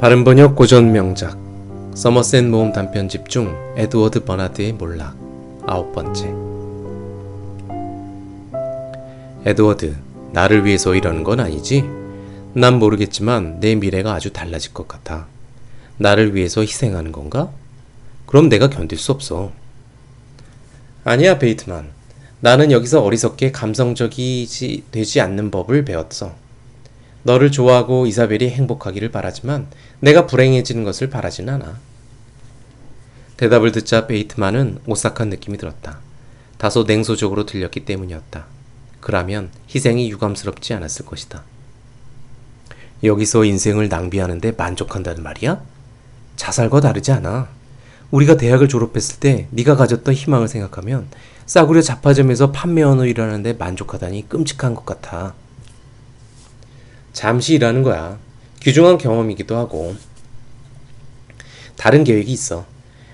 발음 번역 고전 명작 서머셋 모음 단편집 중 에드워드 버나드의 몰락 아홉 번째 에드워드 나를 위해서 이러는 건 아니지? 난 모르겠지만 내 미래가 아주 달라질 것 같아. 나를 위해서 희생하는 건가? 그럼 내가 견딜 수 없어. 아니야, 베이트만. 나는 여기서 어리석게 감성적이지 되지 않는 법을 배웠어. 너를 좋아하고 이사벨이 행복하기를 바라지만 내가 불행해지는 것을 바라진 않아. 대답을 듣자 베이트만은 오싹한 느낌이 들었다. 다소 냉소적으로 들렸기 때문이었다. 그라면 희생이 유감스럽지 않았을 것이다. 여기서 인생을 낭비하는데 만족한다는 말이야? 자살과 다르지 않아. 우리가 대학을 졸업했을 때 네가 가졌던 희망을 생각하면 싸구려 잡화점에서 판매원으로 일하는데 만족하다니 끔찍한 것 같아. 잠시 일하는 거야. 귀중한 경험이기도 하고. 다른 계획이 있어.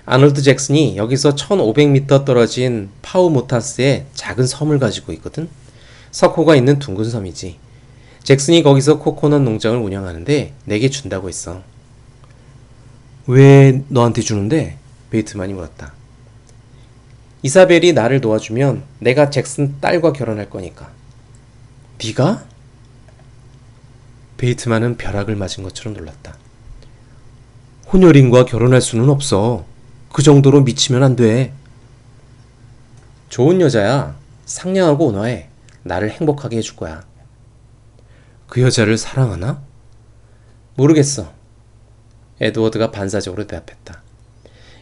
아놀드 잭슨이 여기서 1500m 떨어진 파우모타스에 작은 섬을 가지고 있거든. 석호가 있는 둥근 섬이지. 잭슨이 거기서 코코넛 농장을 운영하는데 내게 준다고 했어. 왜 너한테 주는데? 베이트만이 물었다. 이사벨이 나를 도와주면 내가 잭슨 딸과 결혼할 거니까. 네가? 베이트만은 벼락을 맞은 것처럼 놀랐다. 혼혈인과 결혼할 수는 없어. 그 정도로 미치면 안 돼. 좋은 여자야. 상냥하고 온화해. 나를 행복하게 해줄 거야. 그 여자를 사랑하나? 모르겠어. 에드워드가 반사적으로 대답했다.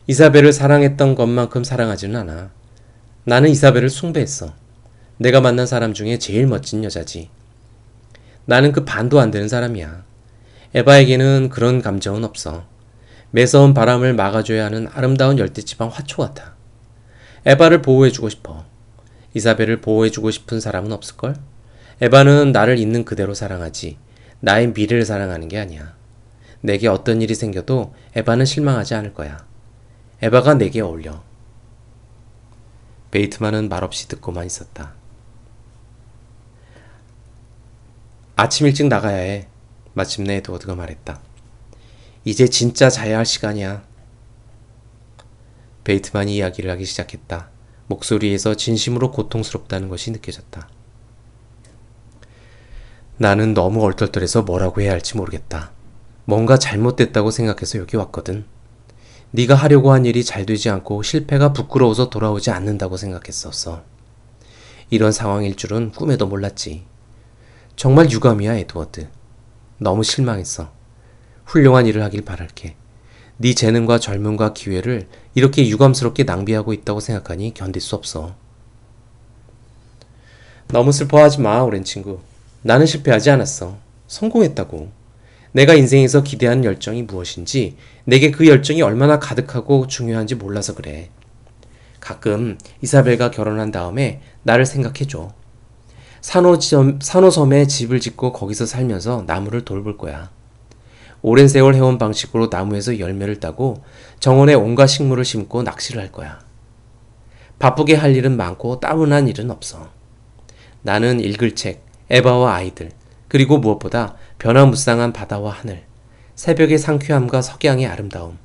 이사벨을 사랑했던 것만큼 사랑하지는 않아. 나는 이사벨을 숭배했어. 내가 만난 사람 중에 제일 멋진 여자지. 나는 그 반도 안 되는 사람이야. 에바에게는 그런 감정은 없어. 매서운 바람을 막아줘야 하는 아름다운 열대지방 화초 같아. 에바를 보호해주고 싶어. 이사벨을 보호해주고 싶은 사람은 없을걸? 에바는 나를 있는 그대로 사랑하지. 나의 미래를 사랑하는 게 아니야. 내게 어떤 일이 생겨도 에바는 실망하지 않을 거야. 에바가 내게 어울려. 베이트만은 말없이 듣고만 있었다. 아침 일찍 나가야 해. 마침내 에드워드가 말했다. 이제 진짜 자야 할 시간이야. 베이트만이 이야기를 하기 시작했다. 목소리에서 진심으로 고통스럽다는 것이 느껴졌다. 나는 너무 얼떨떨해서 뭐라고 해야 할지 모르겠다. 뭔가 잘못됐다고 생각해서 여기 왔거든. 네가 하려고 한 일이 잘 되지 않고 실패가 부끄러워서 돌아오지 않는다고 생각했었어. 이런 상황일 줄은 꿈에도 몰랐지. 정말 유감이야, 에드워드. 너무 실망했어. 훌륭한 일을 하길 바랄게. 네 재능과 젊음과 기회를 이렇게 유감스럽게 낭비하고 있다고 생각하니 견딜 수 없어. 너무 슬퍼하지 마, 오랜 친구. 나는 실패하지 않았어. 성공했다고. 내가 인생에서 기대하는 열정이 무엇인지, 내게 그 열정이 얼마나 가득하고 중요한지 몰라서 그래. 가끔 이사벨과 결혼한 다음에 나를 생각해줘. 산호섬, 산호섬에 집을 짓고 거기서 살면서 나무를 돌볼 거야. 오랜 세월 해온 방식으로 나무에서 열매를 따고 정원에 온갖 식물을 심고 낚시를 할 거야. 바쁘게 할 일은 많고 따분한 일은 없어. 나는 읽을 책, 에바와 아이들, 그리고 무엇보다 변화무쌍한 바다와 하늘, 새벽의 상쾌함과 석양의 아름다움,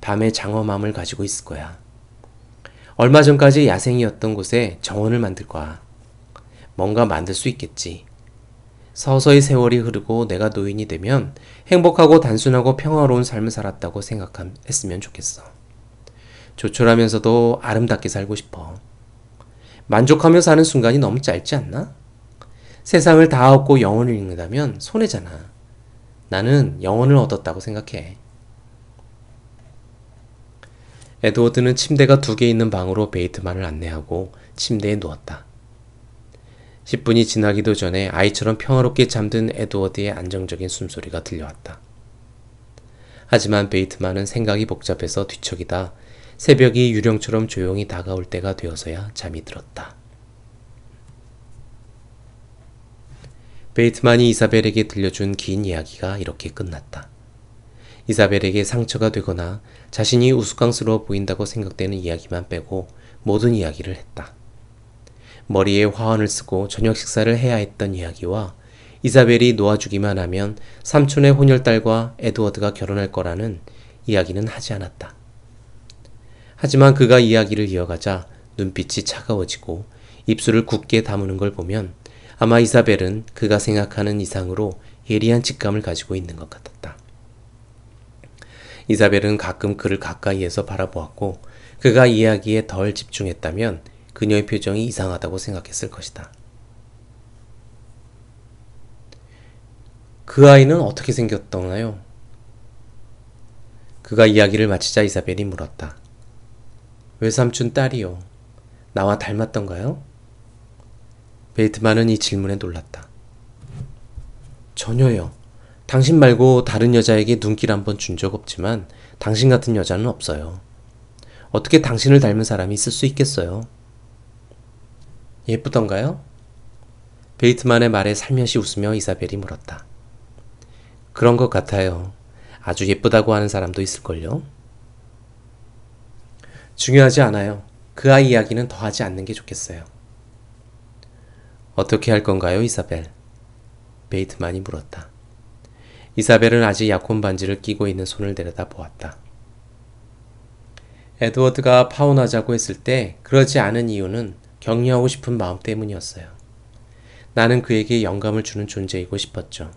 밤의 장엄함을 가지고 있을 거야. 얼마 전까지 야생이었던 곳에 정원을 만들 거야. 뭔가 만들 수 있겠지. 서서히 세월이 흐르고 내가 노인이 되면 행복하고 단순하고 평화로운 삶을 살았다고 생각했으면 좋겠어. 조촐하면서도 아름답게 살고 싶어. 만족하며 사는 순간이 너무 짧지 않나? 세상을 다 얻고 영혼을 잃는다면 손해잖아. 나는 영혼을 얻었다고 생각해. 에드워드는 침대가 두 개 있는 방으로 베이트만을 안내하고 침대에 누웠다. 10분이 지나기도 전에 아이처럼 평화롭게 잠든 에드워드의 안정적인 숨소리가 들려왔다. 하지만 베이트만은 생각이 복잡해서 뒤척이다 새벽이 유령처럼 조용히 다가올 때가 되어서야 잠이 들었다. 베이트만이 이사벨에게 들려준 긴 이야기가 이렇게 끝났다. 이사벨에게 상처가 되거나 자신이 우스꽝스러워 보인다고 생각되는 이야기만 빼고 모든 이야기를 했다. 머리에 화환을 쓰고 저녁 식사를 해야 했던 이야기와 이사벨이 놓아주기만 하면 삼촌의 혼혈딸과 에드워드가 결혼할 거라는 이야기는 하지 않았다. 하지만 그가 이야기를 이어가자 눈빛이 차가워지고 입술을 굳게 다무는 걸 보면 아마 이사벨은 그가 생각하는 이상으로 예리한 직감을 가지고 있는 것 같았다. 이사벨은 가끔 그를 가까이에서 바라보았고 그가 이야기에 덜 집중했다면 그녀의 표정이 이상하다고 생각했을 것이다. 그 아이는 어떻게 생겼던가요? 그가 이야기를 마치자 이사벨이 물었다. 외삼촌 딸이요. 나와 닮았던가요? 베이트만은 이 질문에 놀랐다. 전혀요. 당신 말고 다른 여자에게 눈길 한 번 준 적 없지만 당신 같은 여자는 없어요. 어떻게 당신을 닮은 사람이 있을 수 있겠어요? 예쁘던가요? 베이트만의 말에 살며시 웃으며 이사벨이 물었다. 그런 것 같아요. 아주 예쁘다고 하는 사람도 있을걸요? 중요하지 않아요. 그 아이 이야기는 더 하지 않는 게 좋겠어요. 어떻게 할 건가요, 이사벨? 베이트만이 물었다. 이사벨은 아직 약혼 반지를 끼고 있는 손을 내려다 보았다. 에드워드가 파혼하자고 했을 때 그러지 않은 이유는 격려하고 싶은 마음 때문이었어요. 나는 그에게 영감을 주는 존재이고 싶었죠.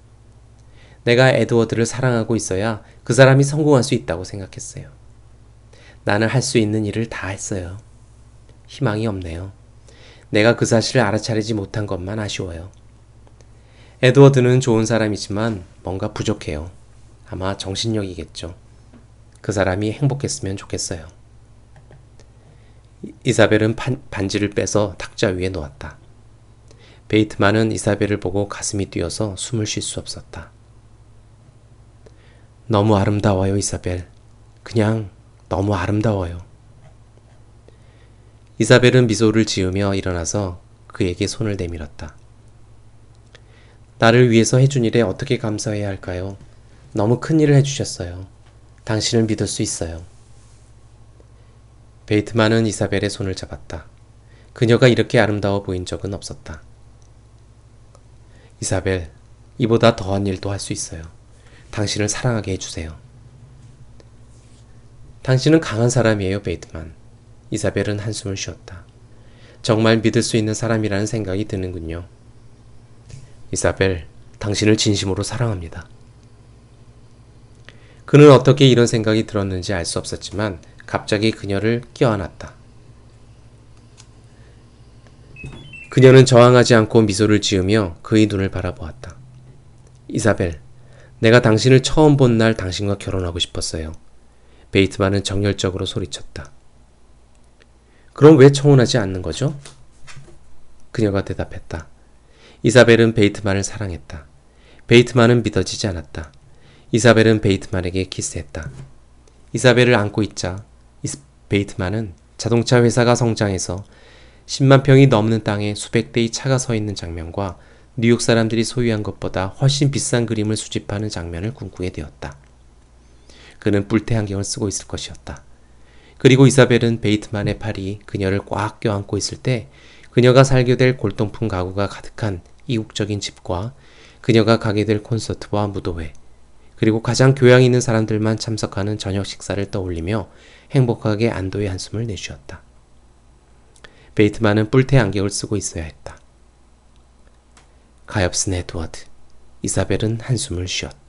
내가 에드워드를 사랑하고 있어야 그 사람이 성공할 수 있다고 생각했어요. 나는 할 수 있는 일을 다 했어요. 희망이 없네요. 내가 그 사실을 알아차리지 못한 것만 아쉬워요. 에드워드는 좋은 사람이지만 뭔가 부족해요. 아마 정신력이겠죠. 그 사람이 행복했으면 좋겠어요. 이사벨은 반, 반지를 빼서 탁자 위에 놓았다. 베이트만은 이사벨을 보고 가슴이 뛰어서 숨을 쉴 수 없었다. 너무 아름다워요, 이사벨. 그냥 너무 아름다워요. 이사벨은 미소를 지으며 일어나서 그에게 손을 내밀었다. 나를 위해서 해준 일에 어떻게 감사해야 할까요? 너무 큰 일을 해주셨어요. 당신을 믿을 수 있어요. 베이트만은 이사벨의 손을 잡았다. 그녀가 이렇게 아름다워 보인 적은 없었다. 이사벨, 이보다 더한 일도 할 수 있어요. 당신을 사랑하게 해주세요. 당신은 강한 사람이에요, 베이트만. 이사벨은 한숨을 쉬었다. 정말 믿을 수 있는 사람이라는 생각이 드는군요. 이사벨, 당신을 진심으로 사랑합니다. 그는 어떻게 이런 생각이 들었는지 알 수 없었지만 갑자기 그녀를 껴안았다. 그녀는 저항하지 않고 미소를 지으며 그의 눈을 바라보았다. 이사벨, 내가 당신을 처음 본 날 당신과 결혼하고 싶었어요. 베이트만은 정열적으로 소리쳤다. 그럼 왜 청혼하지 않는 거죠? 그녀가 대답했다. 이사벨은 베이트만을 사랑했다. 베이트만은 믿어지지 않았다. 이사벨은 베이트만에게 키스했다. 이사벨을 안고 있자 베이트만은 자동차 회사가 성장해서 10만 평이 넘는 땅에 수백 대의 차가 서 있는 장면과 뉴욕 사람들이 소유한 것보다 훨씬 비싼 그림을 수집하는 장면을 꿈꾸게 되었다. 그는 뿔테 안경을 쓰고 있을 것이었다. 그리고 이사벨은 베이트만의 팔이 그녀를 꽉 껴안고 있을 때 그녀가 살게 될 골동품 가구가 가득한 이국적인 집과 그녀가 가게 될 콘서트와 무도회, 그리고 가장 교양 있는 사람들만 참석하는 저녁 식사를 떠올리며 행복하게 안도의 한숨을 내쉬었다. 베이트만은 뿔테 안경을 쓰고 있어야 했다. 가엾은 에드워드. 이사벨은 한숨을 쉬었다.